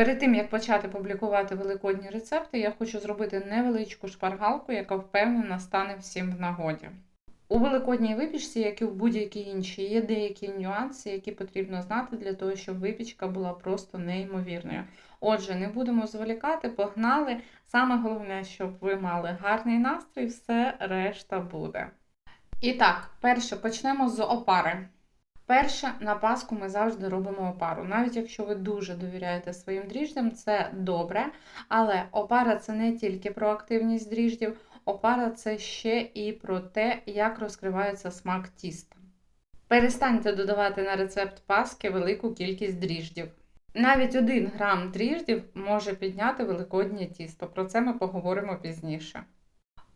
Перед тим як почати публікувати великодні рецепти, я хочу зробити невеличку шпаргалку, яка впевнена стане всім в нагоді. У великодній випічці, як і в будь-якій іншій, є деякі нюанси, які потрібно знати для того, щоб випічка була просто неймовірною. Отже, не будемо зволікати, погнали. Саме головне, щоб ви мали гарний настрій, все решта буде. І так, перше почнемо з опари. Перше, на Пасху ми завжди робимо опару. Навіть якщо ви дуже довіряєте своїм дріждям, це добре. Але опара це не тільки про активність дріждів, опара це ще і про те, як розкривається смак тіста. Перестаньте додавати на рецепт паски велику кількість дріждів. Навіть 1 грам дріждів може підняти великоднє тісто. Про це ми поговоримо пізніше.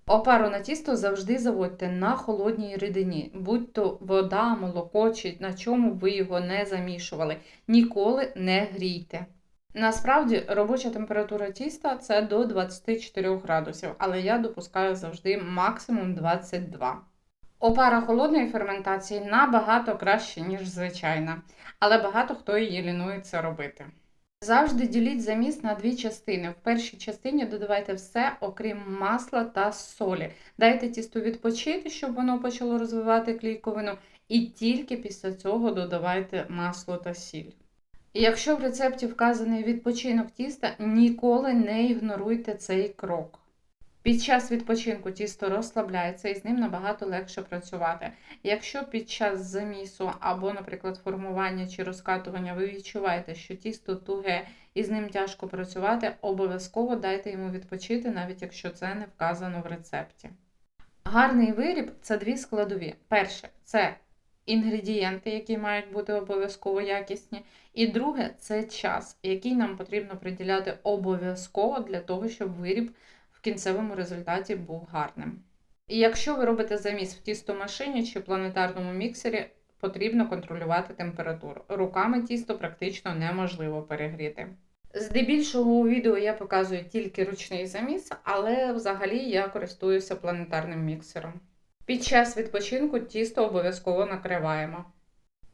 Опару на тісто завжди заводьте на холодній рідині, будь то вода, молоко чи на чому ви його не замішували. Ніколи не грійте. Насправді робоча температура тіста це до 24 градусів, але я допускаю завжди максимум 22. Опара холодної ферментації набагато краще, ніж звичайна, але багато хто її лінується робити. Завжди діліть заміс на дві частини. В першій частині додавайте все, окрім масла та солі. Дайте тісту відпочити, щоб воно почало розвивати клійковину, і тільки після цього додавайте масло та сіль. Якщо в рецепті вказаний відпочинок тіста, ніколи не ігноруйте цей крок. Під час відпочинку тісто розслабляється і з ним набагато легше працювати. Якщо під час замісу або, наприклад, формування чи розкатування ви відчуваєте, що тісто туге і з ним тяжко працювати, обов'язково дайте йому відпочити, навіть якщо це не вказано в рецепті. Гарний виріб це дві складові. Перше це інгредієнти, які мають бути обов'язково якісні. І друге це час, який нам потрібно приділяти обов'язково для того, щоб виріб кінцевому результаті був гарним. І якщо ви робите заміс в тістомашині чи планетарному міксері, потрібно контролювати температуру. Руками тісто практично неможливо перегріти. Здебільшого у відео я показую тільки ручний заміс, але взагалі я користуюся планетарним міксером. Під час відпочинку тісто обов'язково накриваємо.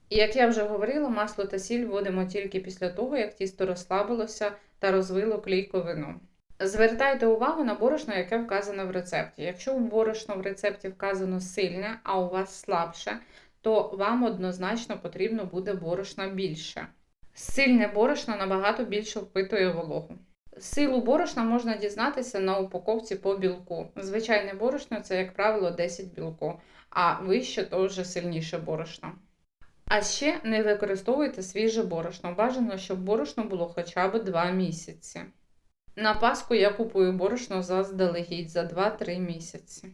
І як я вже говорила, масло та сіль вводимо тільки після того, як тісто розслабилося та розвило клійковину. Звертайте увагу на борошно, яке вказано в рецепті. Якщо борошно в рецепті вказано сильне, а у вас слабше, то вам однозначно потрібно буде борошна більше. Сильне борошно набагато більше впитує вологу. Силу борошна можна дізнатися на упаковці по білку. Звичайне борошно це, як правило, 10 білку, а вище то вже сильніше борошно. А ще не використовуйте свіже борошно. Бажано, щоб борошно було хоча б 2 місяці. На Пасху я купую борошно заздалегідь за 2-3 місяці.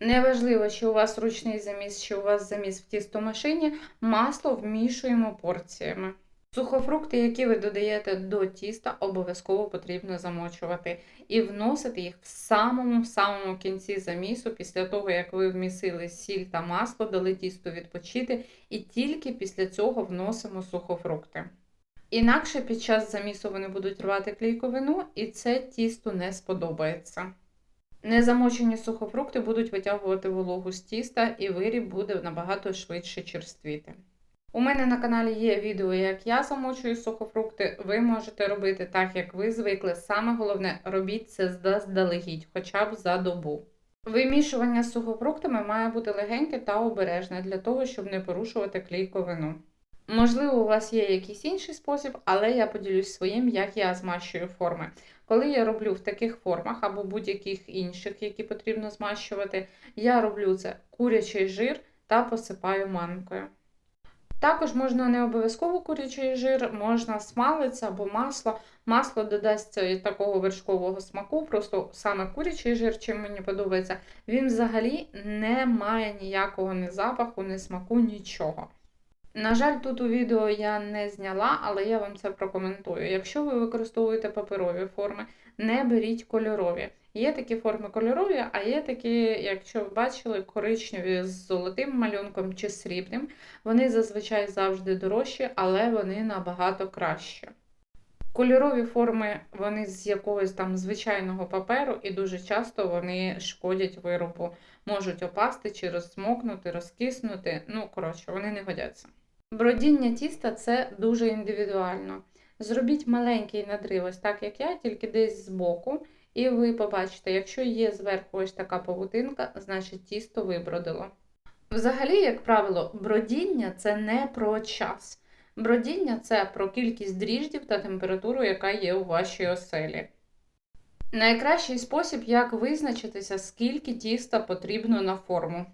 Неважливо, чи у вас ручний заміс, чи у вас заміс в тістомашині, масло вмішуємо порціями. Сухофрукти, які ви додаєте до тіста, обов'язково потрібно замочувати і вносити їх в самому самому кінці замісу, після того, як ви вмісили сіль та масло, дали тісту відпочити, і тільки після цього вносимо сухофрукти. Інакше під час замісу вони будуть рвати клійковину, і це тісту не сподобається. Незамочені сухофрукти будуть витягувати вологу з тіста, і виріб буде набагато швидше черствіти. У мене на каналі є відео, як я замочую сухофрукти. Ви можете робити так, як ви звикли. Саме головне, робіть це заздалегідь, хоча б за добу. Вимішування з сухофруктами має бути легеньке та обережне для того, щоб не порушувати клійковину. Можливо, у вас є якийсь інший спосіб, але я поділюсь своїм, як я змащую форми. Коли я роблю в таких формах або будь-яких інших, які потрібно змащувати, я роблю це курячий жир та посипаю манкою. Також можна не обов'язково курячий жир, можна смалець або масло. Масло додасться такого вершкового смаку, просто саме курячий жир, чим мені подобається, він взагалі не має ніякого ні запаху, ні смаку, нічого. На жаль, тут у відео я не зняла, але я вам це прокоментую. Якщо ви використовуєте паперові форми, не беріть кольорові. Є такі форми кольорові, а є такі, якщо ви бачили, коричневі з золотим малюнком чи срібним. Вони зазвичай завжди дорожчі, але вони набагато кращі. Кольорові форми вони з якогось там звичайного паперу, і дуже часто вони шкодять виробу, можуть опасти чи розсмокнути, розкиснути. Ну, коротше, вони не годяться. Бродіння тіста це дуже індивідуально. Зробіть маленький надрив, ось так як я, тільки десь збоку. І ви побачите, якщо є зверху ось така павутинка, значить тісто вибродило. Взагалі, як правило, бродіння це не про час. Бродіння це про кількість дріждів та температуру, яка є у вашій оселі. Найкращий спосіб, як визначитися, скільки тіста потрібно на форму.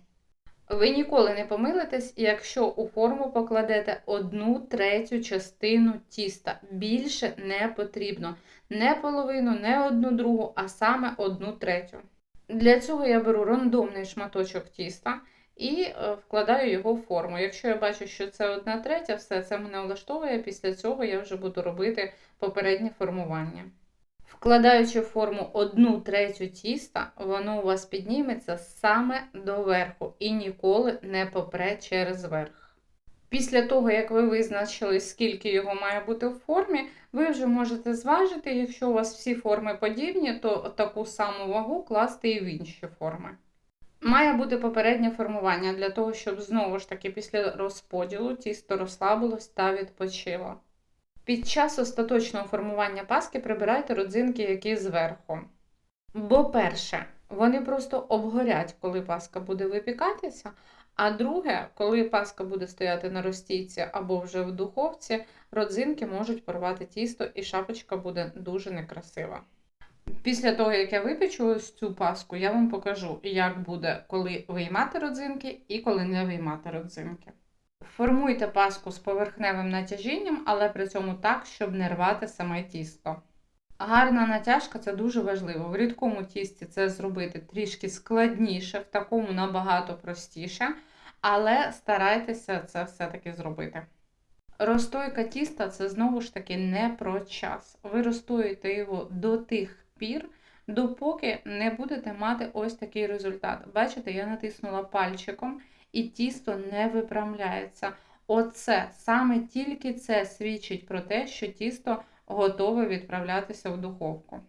Ви ніколи не помилитесь, якщо у форму покладете одну третю частину тіста. Більше не потрібно. Не половину, не одну другу, а саме одну третю. Для цього я беру рандомний шматочок тіста і е, вкладаю його в форму. Якщо я бачу, що це одна третя, все це мене влаштовує, після цього я вже буду робити попереднє формування. Вкладаючи в форму одну третю тіста, воно у вас підніметься саме до верху і ніколи не попре через верх. Після того, як ви визначили, скільки його має бути в формі, ви вже можете зважити, якщо у вас всі форми подібні, то таку саму вагу класти і в інші форми. Має бути попереднє формування для того, щоб знову ж таки після розподілу тісто розслабилось та відпочило. Під час остаточного формування паски прибирайте родзинки, які зверху. Бо, перше, вони просто обгорять, коли паска буде випікатися. А друге, коли паска буде стояти на розстійці або вже в духовці, родзинки можуть порвати тісто і шапочка буде дуже некрасива. Після того, як я випечу ось цю паску, я вам покажу, як буде, коли виймати родзинки і коли не виймати родзинки. Формуйте паску з поверхневим натяжінням, але при цьому так, щоб не рвати саме тісто. Гарна натяжка це дуже важливо. В рідкому тісті це зробити трішки складніше, в такому набагато простіше, але старайтеся це все-таки зробити. Розстойка тіста це знову ж таки не про час. Ви розстоюєте його до тих пір, допоки не будете мати ось такий результат. Бачите, я натиснула пальчиком і тісто не випрямляється. Оце саме тільки це свідчить про те, що тісто готове відправлятися в духовку.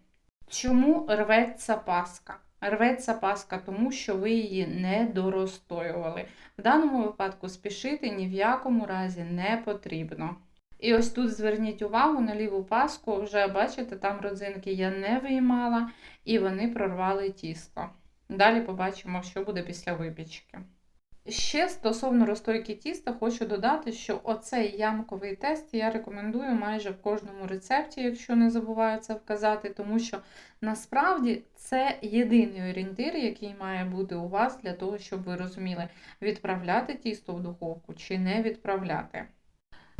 Чому рветься паска? Рветься паска, тому що ви її не доростоювали. В даному випадку спішити ні в якому разі не потрібно. І ось тут зверніть увагу на ліву паску, вже бачите, там родзинки я не виймала, і вони прорвали тісто. Далі побачимо, що буде після випічки. Ще стосовно розстойки тіста, хочу додати, що оцей ямковий тест я рекомендую майже в кожному рецепті, якщо не забуваю це вказати, тому що насправді це єдиний орієнтир, який має бути у вас для того, щоб ви розуміли, відправляти тісто в духовку чи не відправляти.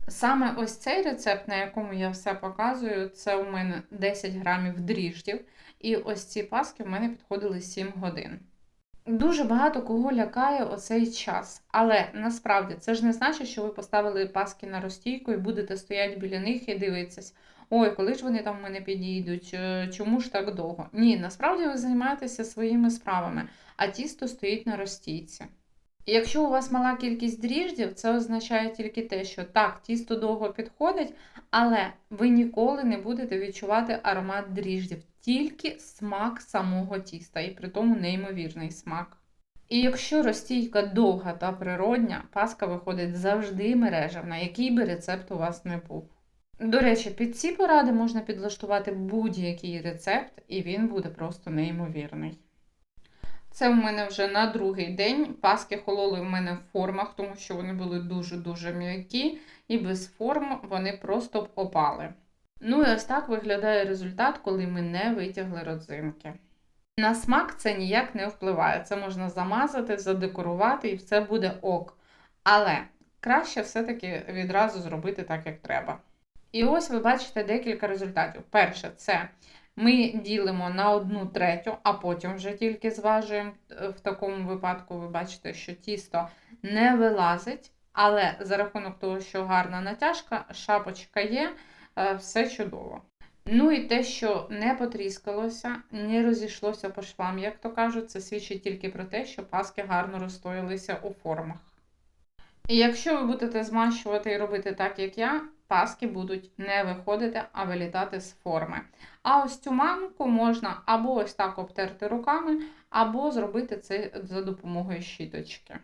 Саме ось цей рецепт, на якому я все показую, це у мене 10 грамів дріждів, і ось ці паски в мене підходили 7 годин. Дуже багато кого лякає оцей час. Але насправді це ж не значить, що ви поставили паски на розстійку і будете стояти біля них і дивитися, ой, коли ж вони там в мене підійдуть, е, чому ж так довго? Ні, насправді ви займаєтеся своїми справами, а тісто стоїть на розстійці. Якщо у вас мала кількість дріждів, це означає тільки те, що так, тісто довго підходить, але ви ніколи не будете відчувати аромат дріждів, тільки смак самого тіста, і при тому неймовірний смак. І якщо розстійка довга та природня, паска виходить завжди мережевна, який би рецепт у вас не був. До речі, під ці поради можна підлаштувати будь-який рецепт, і він буде просто неймовірний. Це в мене вже на другий день. Паски хололи в мене в формах, тому що вони були дуже-дуже м'які, і без форм вони просто б опали. Ну і ось так виглядає результат, коли ми не витягли родзинки. На смак це ніяк не впливає. Це можна замазати, задекорувати і все буде ок. Але краще все-таки відразу зробити так, як треба. І ось ви бачите декілька результатів. Перше, це ми ділимо на одну третю, а потім вже тільки зважуємо. В такому випадку, ви бачите, що тісто не вилазить, але за рахунок того, що гарна натяжка, шапочка є, все чудово. Ну і те, що не потріскалося, не розійшлося по швам, як то кажуть, це свідчить тільки про те, що паски гарно розстоїлися у формах. І якщо ви будете змащувати і робити так, як я, паски будуть не виходити, а вилітати з форми. А ось цю манку можна або ось так обтерти руками, або зробити це за допомогою щіточки.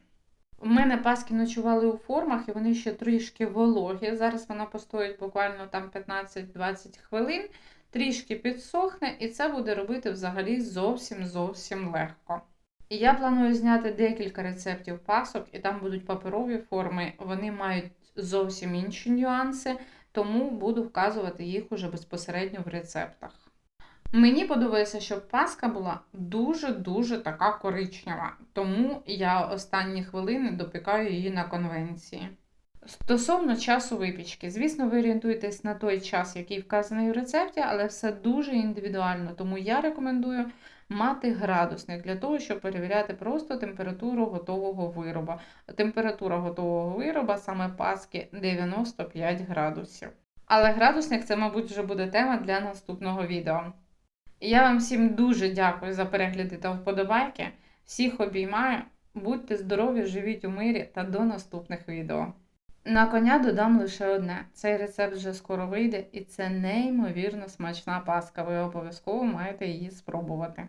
У мене паски ночували у формах, і вони ще трішки вологі. Зараз вона постоїть буквально там 15-20 хвилин, трішки підсохне, і це буде робити взагалі зовсім зовсім легко. Я планую зняти декілька рецептів пасок, і там будуть паперові форми. Вони мають зовсім інші нюанси, тому буду вказувати їх уже безпосередньо в рецептах. Мені подобається, щоб паска була дуже-дуже така коричнева, тому я останні хвилини допікаю її на конвенції. Стосовно часу випічки, звісно, ви орієнтуєтесь на той час, який вказаний в рецепті, але все дуже індивідуально, тому я рекомендую мати градусник для того, щоб перевіряти просто температуру готового вироба. Температура готового вироба, саме паски 95 градусів. Але градусник це, мабуть, вже буде тема для наступного відео. Я вам всім дуже дякую за перегляди та вподобайки. Всіх обіймаю, будьте здорові, живіть у мирі та до наступних відео. На коня додам лише одне: цей рецепт вже скоро вийде, і це неймовірно смачна паска. Ви обов'язково маєте її спробувати.